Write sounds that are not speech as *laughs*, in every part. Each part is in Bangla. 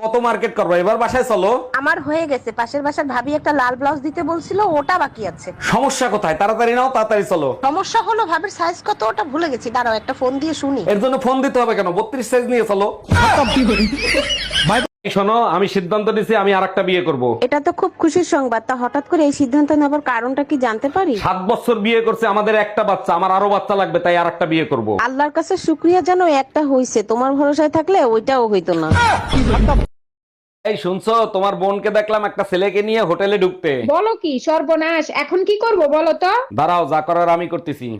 কত মার্কেট করব? এবার বাসায় চলো। আমার হয়ে গেছে। পাশের বাসার ভাবি একটা লাল ব্লাউজ দিতে বলছিল ওটা বাকি আছে। সমস্যা কোথায়? তাড়াতাড়ি নাও তাড়াতাড়ি চলো। সমস্যা হলো ভাবির সাইজ কত ওটা ভুলে গেছি। দাঁড়াও একটা ফোন দিয়ে শুনি। এর জন্য ফোন দিতে হবে কেন? বত্রিশ সাইজ নিয়ে চলো। এই শোনো আমি সিদ্ধান্ত নিছি আমি আর একটা বিয়ে করব। এটা তো খুব খুশির সংবাদ। তা হঠাৎ করে এই সিদ্ধান্ত নেবার কারণটা কি জানতে পারি? সাত বছর বিয়ে করছে আমাদের একটা বাচ্চা আমার আরও বাচ্চা লাগবে তাই আর একটা বিয়ে করব। আল্লাহর কাছে শুক্রিয়া জানো একটা হইছে। তোমার ভরসায় থাকলে ওইটাও হইতো না। এই শুনছো? তোমার বোনকে দেখলাম একটা ছেলেকে নিয়ে হোটেলে ঢুকতে। বলো কি সর্বনাশ। এখন কি করব বলো তো? দাঁড়াও যা করার আমি করতেছি।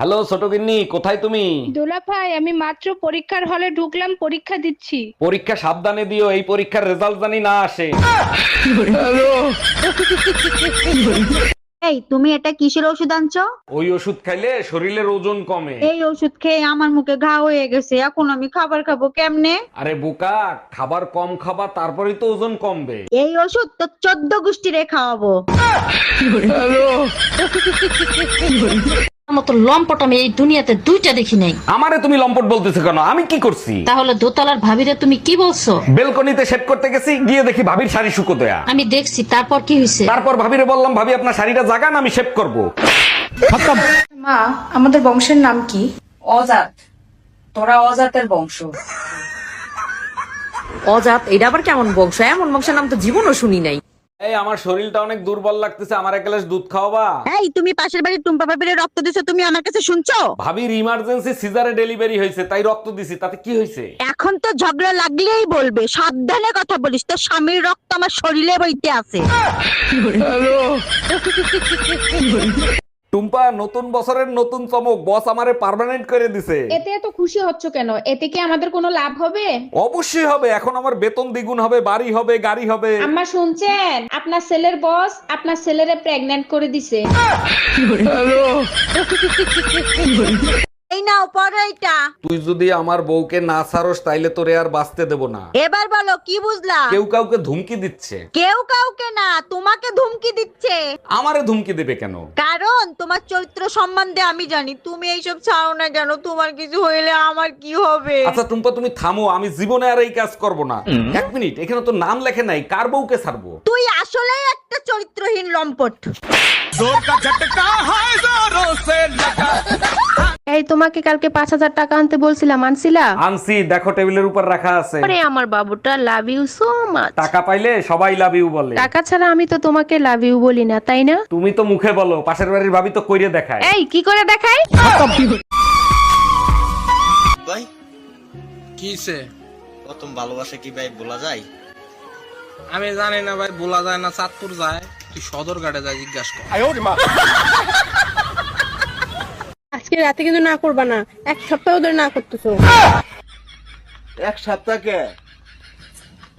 হ্যালো ছোট গিন্নি কোথায় তুমি? দোলা ভাই আমি মাত্র পরীক্ষার হলে ঢুকলাম পরীক্ষা দিচ্ছি। পরীক্ষা সাবধানে দিও এই পরীক্ষার রেজাল্ট জানি না আসে। *laughs* এই তুমি এটা কিসের ওষুধ আনছো? ওই ওষুধ খাইলে শরীরের ওজন কমে। এই ওষুধ খেয়ে আমার মুখে ঘা হয়ে গেছে এখন আমি খাবার খাব কেমনে? আরে বোকা খাবার কম খাবা তারপরেই তো ওজন কমবে। এই ওষুধ তো চোদ্দ গোষ্ঠীরে খাওয়াবো। মতো লম্পট আমি এই দুনিয়াতে দুইটা দেখি নাই। আমারে তুমি লম্পট বলতেছো কেন? আমি কি করছি? তাহলে দোতলার ভাবিরে তুমি কি বলছো? বেলকনিতে সেট করতে গেছি গিয়ে দেখি ভাবির শাড়ি শুকো দেয়া আমি দেখছি তারপর কি হয়েছে তারপর ভাবিরে বললাম ভাবি আপনার শাড়িটা জাগান আমি শেভ করব। মা আমাদের বংশের নাম কি? অজাত। তোরা অজাতের বংশ। অজাত এটা আবার কেমন বংশ? এমন বংশের নাম তো জীবনও শুনি নাই। এই আমার শরীরটা অনেক দুর্বল লাগতেছে আমার এক গ্লাস দুধ খাওয়াবা এই তুমি পাশের বাড়ির টুম্পা পাপিরে রক্ত দিছো তুমি আমার কাছে শুনছো? ভাবির ইমার্জেন্সি সিজারে ডেলিভারি হয়েছে তাই রক্ত দিছি তাতে কি হয়েছে? এখন তো ঝগড়া লাগলেই বলবে সাবধানে কথা বলিস তো স্বামীর রক্ত আমার শরীরে বইতে আছে। টুম্পা নতুন বছরের নতুন চমক বস আমারে পার্মানেন্ট করে দিছে। এতে এত খুশি হচ্ছ কেন? এতে কি আমাদের কোনো লাভ হবে? অবশ্যই হবে। এখন আমার বেতন দ্বিগুণ হবে বাড়ি হবে গাড়ি হবে। আম্মা শুনছেন? আপনার ছেলের বস আপনার ছেলেরে প্রেগন্যান্ট করে দিছে। তুই যদি আমার বউকে না ছাড়স তাইলে তোরে আর বাঁচতে দেব না। এবার বলো কি বুঝলা? কেউ কাউকে ধুমকি দিচ্ছে। কেউ কাউকে না তোমাকে ধুমকি দিচ্ছে। আমারে ধুমকি দেবে কেন? কারণ তোমার চরিত্র সম্বন্ধে আমি জানি তুমি এইসব ছাড়ো না কেন তোমার কিছু হইলে আমার কি হবে? আচ্ছা টুম্পা তুমি থামো আমি জীবনে আর এই কাজ করব না। এক মিনিট এখানে তো নাম লেখে নাই কার বউকে ছাড়বো? তুই আসলেই একটা চরিত্রহীন লম্পট। এই তোমাকে কালকে পাঁচ হাজার টাকা আনতে বলছিলাম আনছিলা? আনছি দেখো টেবিলের উপর রাখা আছে। আরে আমার বাবুটা লাভ ইউ সো মাচ টাকা পাইলে সবাই লাভ ইউ বলে। টাকা ছাড়া আমি তো তোমাকে লাভ ইউ বলি না তাই না? তুমি তো মুখে বলো পাশের বাড়ির ভাবি তো কইরে দেখায়। এই কি করে দেখাই? ভাই কিসে প্রথম ভালোবাসা কি ভাই বলা যায়? আমি জানি না ভাই বলা যায় না চাঁদপুর যায়। তুই সদর ঘাটে যায় জিজ্ঞাসা কর। আজকে রাতে কিন্তু না করবা না। এক সপ্তাহ ধরে না করতেছো। এক সপ্তাহকে?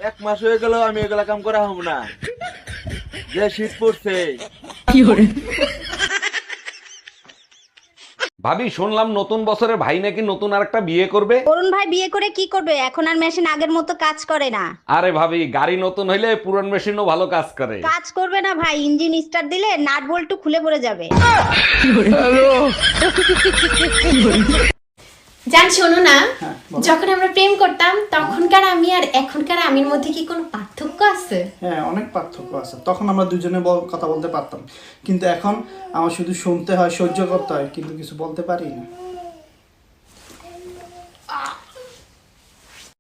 এক মাস হয়ে গেল আমি এগুলা কাম করা হব না। যে শীত পড়ছে। ভাবি শুনলাম নতুন বছরে ভাই নাকি নতুন আরেকটা বিয়ে করবে। অরুণ ভাই বিয়ে করে কি করবে? এখন আর মেশিন আগের মতো কাজ করে না। আরে ভাবি গাড়ি নতুন হইলে পুরান মেশিনও ভালো কাজ করে। কাজ করবে না ভাই ইঞ্জিন স্টার্ট দিলে নাট বল্টু খুলে পড়ে যাবে। *laughs* জান শোনো না। যখন আমরা প্রেম করতাম তখনকার আমি আর এখনকার আমির মধ্যে কি কোনো পার্থক্য আছে? হ্যাঁ অনেক পার্থক্য আছে। তখন আমরা দুজনে কথা বলতে পারতাম। কিন্তু এখন আমার শুধু শুনতে হয় সহ্য করতে হয় কিন্তু কিছু বলতে পারি না।